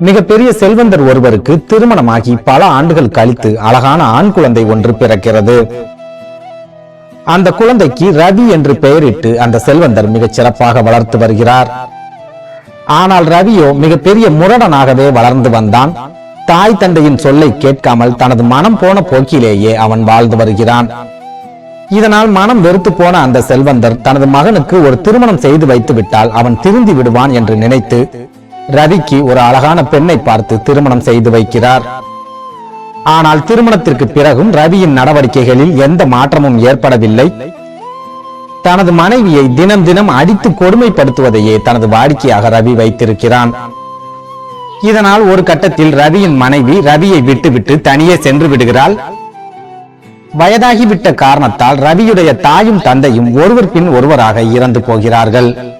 மிகப்பெரிய செல்வந்தர் ஒருவருக்கு திருமணமாகி பல ஆண்டுகள் கழித்து அழகான ஆண் குழந்தை ஒன்று பிறக்கிறது. அந்த குழந்தைக்கு ரவி என்று பெயரிட்டு அந்த செல்வந்தர் மிகச் சிறப்பாக வளர்த்து வருகிறார். ஆனால் ரவியோ மிகப்பெரிய முரடனாகவே வளர்ந்து வந்தான். தாய் தந்தையின் சொல்லை கேட்காமல் தனது மனம் போன போக்கிலேயே அவன் வாழ்ந்து வருகிறான். இதனால் மனம் வெறுத்து போன அந்த செல்வந்தர் தனது மகனுக்கு ஒரு திருமணம் செய்து வைத்து விட்டால் அவன் திருந்தி விடுவான் என்று நினைத்து ரவிக்கு ஒரு அழகான பெண்ணை பார்த்து திருமணம் செய்து வைக்கிறார். ஆனால் திருமணத்திற்கு பிறகும் ரவியின் நடவடிக்கைகளில் எந்த மாற்றமும் ஏற்படவில்லை. தனது மனைவியை தினம் தினம் அடித்து கொடுமைப்படுத்துவதையே தனது வாடிக்கையாக ரவி வைத்திருக்கிறான். இதனால் ஒரு கட்டத்தில் ரவியின் மனைவி ரவியை விட்டுவிட்டு தனியே சென்று விடுகிறாள். வயதாகிவிட்ட காரணத்தால் ரவியுடைய தாயும் தந்தையும் ஒருவர் பின் ஒருவராக இறந்து போகிறார்கள்.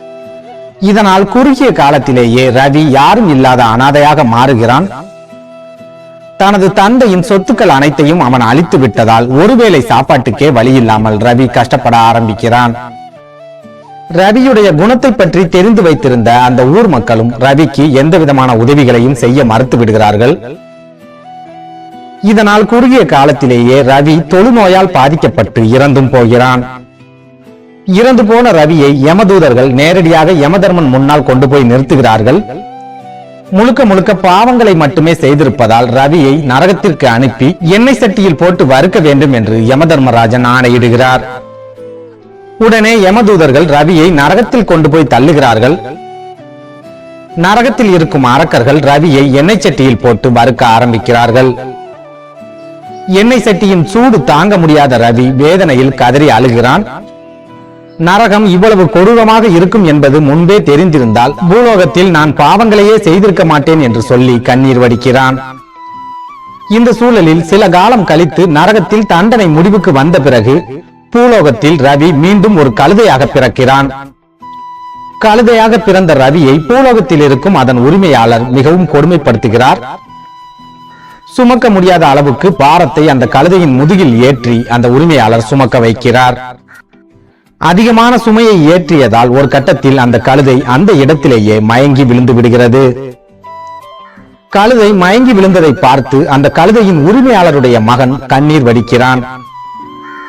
இதனால் குறுகிய காலத்திலேயே ரவி யாரும் இல்லாத அனாதையாக மாறுகிறான். தனது தந்தையின் சொத்துக்கள் அனைத்தையும் அவன் அழித்து விட்டதால் ஒருவேளை சாப்பாட்டுக்கே வழி இல்லாமல் ரவி கஷ்டப்பட ஆரம்பிக்கிறான். ரவியுடைய குணத்தை பற்றி தெரிந்து வைத்திருந்த அந்த ஊர் மக்களும் ரவிக்கு எந்த விதமான உதவிகளையும் செய்ய மறுத்து விடுகிறார்கள். இதனால் குறுகிய காலத்திலேயே ரவி தொழுநோயால் பாதிக்கப்பட்டு இறந்தும் போகிறான். இறந்து போன ரவியை யமதூதர்கள் நேரடியாக யமதர்மன் முன்னால் கொண்டு போய் நிறுத்துகிறார்கள். முழுக்க முழுக்க பாவங்களை மட்டுமே செய்திருப்பதால் ரவியை நரகத்திற்கு அனுப்பி எண்ணெய் சட்டியில் போட்டு வறுக்க வேண்டும் என்று யமதர்மராஜன் ஆணையிடுகிறார். உடனே யமதூதர்கள் ரவியை நரகத்தில் கொண்டு போய் தள்ளுகிறார்கள். நரகத்தில் இருக்கும் அரக்கர்கள் ரவியை எண்ணெய் சட்டியில் போட்டு வறுக்க ஆரம்பிக்கிறார்கள். எண்ணெய் சட்டியின் சூடு தாங்க முடியாத ரவி வேதனையில் கதறி அழுகிறான். நரகம் இவ்வளவு கொடூரமாக இருக்கும் என்பது முன்பே தெரிந்திருந்தால் பூலோகத்தில் நான் பாவங்களையே செய்திருக்க மாட்டேன் என்று சொல்லி கண்ணீர் வடிக்கிறான். இந்த சூழலில் சில காலம் கழித்து நரகத்தில் தண்டனை முடிவுக்கு வந்த பிறகு பூலோகத்தில் ரவி மீண்டும் ஒரு கழுதையாக பிறக்கிறான். கழுதையாக பிறந்த ரவியை பூலோகத்தில் இருக்கும் அதன் உரிமையாளர் மிகவும் கொடுமைப்படுத்துகிறார். சுமக்க முடியாத அளவுக்கு பாரத்தை அந்த கழுதையின் முதுகில் ஏற்றி அந்த உரிமையாளர் சுமக்க வைக்கிறார். அதிகமான சுமையை ஏற்றியதால் ஒரு கட்டத்தில் அந்த கழுதை அந்த இடத்திலேயே மயங்கி விழுந்து விடுகிறது. கழுதை மயங்கி விழுந்ததை பார்த்து அந்த கழுதையின் உரிமையாளருடைய மகன் கண்ணீர் வடிக்கிறான்.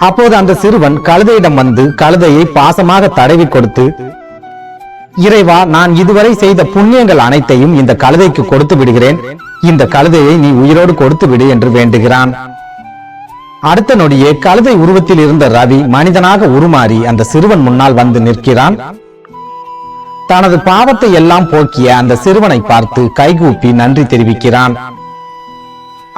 அப்போது அந்த சிறுவன் கழுதையிடம் வந்து கழுதையை பாசமாக தடவி கொடுத்து இறைவா நான் இதுவரை செய்த புண்ணியங்கள் அனைத்தையும் இந்த கழுதைக்கு கொடுத்து விடுகிறேன். இந்த கழுதையை நீ உயிரோடு கொடுத்து விடு என்று வேண்டுகிறான். அடுத்த நொடியே கழுதை உருவத்தில் இருந்த ரவி மனிதனாக உருமாறி அந்த சிறுவன் முன்னால் வந்து நிற்கிறான். தனது பாவத்தை எல்லாம் போக்கிய அந்த சிறுவனை பார்த்து கைகூப்பி நன்றி தெரிவிக்கிறான்.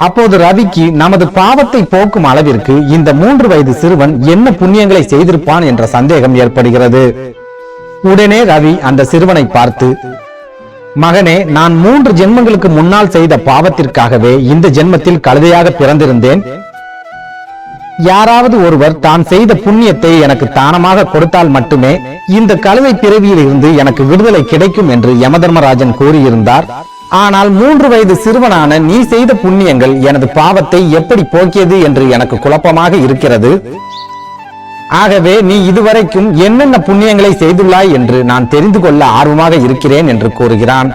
அப்போது ரவிக்கு நமது பாவத்தை போக்கும் அளவிற்கு இந்த மூன்று வயது சிறுவன் என்ன புண்ணியங்களை செய்திருப்பான் என்ற சந்தேகம் ஏற்படுகிறது. உடனே ரவி அந்த சிறுவனை பார்த்து மகனே நான் மூன்று ஜென்மங்களுக்கு முன்னால் செய்த பாவத்திற்காகவே இந்த ஜென்மத்தில் கழுதையாக பிறந்திருந்தேன். யாராவது ஒருவர் தான் செய்த புண்ணியத்தை எனக்கு தானமாக கொடுத்தால் மட்டுமே இந்த கழுதை பிறவியில் இருந்து எனக்கு விடுதலை கிடைக்கும் என்று யமதர்மராஜன் கூறியிருந்தார். ஆனால் மூன்று வயது சிறுவனான நீ செய்த புண்ணியங்கள் எனது பாவத்தை எப்படி போக்கியது என்று எனக்கு குழப்பமாக இருக்கிறது. ஆகவே நீ இதுவரைக்கும் என்னென்ன புண்ணியங்களை செய்துள்ளாய் என்று நான் தெரிந்து கொள்ள ஆர்வமாக இருக்கிறேன் என்று கூறுகிறான்.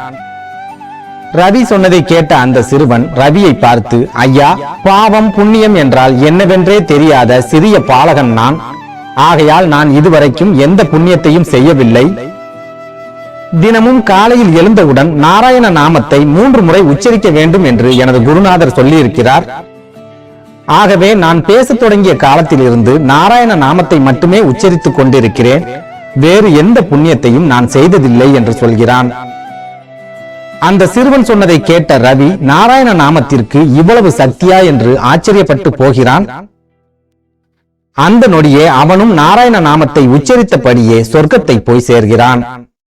ரவி சொன்னதை கேட்ட அந்த சிறுவன் ரவியை பார்த்து ஐயா பாவம் புண்ணியம் என்றால் என்னவென்றே தெரியாத சிறிய பாலகன் நான். ஆகையால் நான் இதுவரைக்கும் எந்த புண்ணியத்தையும் செய்யவில்லை. தினமும் காலையில் எழுந்தவுடன் நாராயண நாமத்தை மூன்று முறை உச்சரிக்க வேண்டும் என்று எனது குருநாதர் சொல்லியிருக்கிறார். ஆகவே நான் பேசத் தொடங்கிய காலத்திலிருந்து நாராயண நாமத்தை மட்டுமே உச்சரித்துக் கொண்டிருக்கிறேன். வேறு எந்த புண்ணியத்தையும் நான் செய்ததில்லை என்று சொல்கிறான். அந்த சிறுவன் சொன்னதை கேட்ட ரவி நாராயண நாமத்திற்கு இவ்வளவு சக்தியா? என்று ஆச்சரியப்பட்டு போகிறான். அந்த நொடியே அவனும் நாராயண நாமத்தை உச்சரித்தபடியே சொர்க்கத்தை போய் சேர்கிறான்.